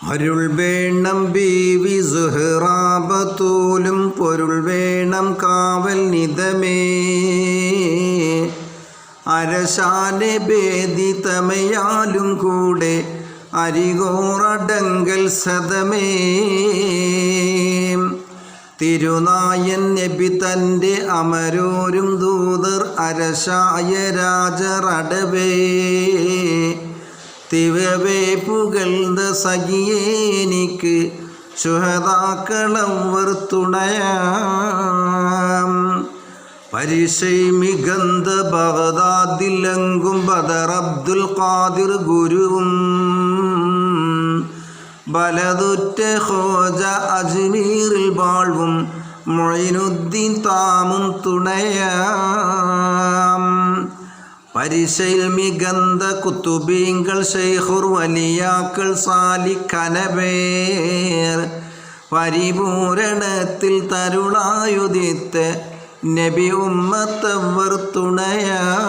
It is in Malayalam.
അരുൾ വേണം ബീവി സുഹറാബത്തൂലും പൊരുൾ വേണം കാവൽ നിതമേ. അരശാലെ ഭേദിതമയാലും കൂടെ അരികോറടങ്കൽ സതമേ തിരുനായൻ നബി തന്റെ അമരോരും ദൂതർ അരശായ രാജറടവേ തിവവേ പുകഴ്ന്ന സഖിയേനിക്ക് ശുഹതാക്കളം വെറുത്തുണയാം പരിശൈ മികന്ത ബഗദാദിലെങ്കും ബദർ അബ്ദുൽ ഖാദിർ ഗുരുവും. ബലതുറ്റ ഹോജ അജ്മീറിൽ വാഴ്വും മൊയിനുദ്ദീൻ താമും തുണയാം. പരിശയിൽ മികന്ത കുത്തുബീങ്കൾ ഷെയ്ഖുർ വലിയാക്കൾ സാലിക്കനവേർ പരിപൂരണത്തിൽ തരുളായുദിത്ത് നബി ഉമ്മത്തവർ തുണയാം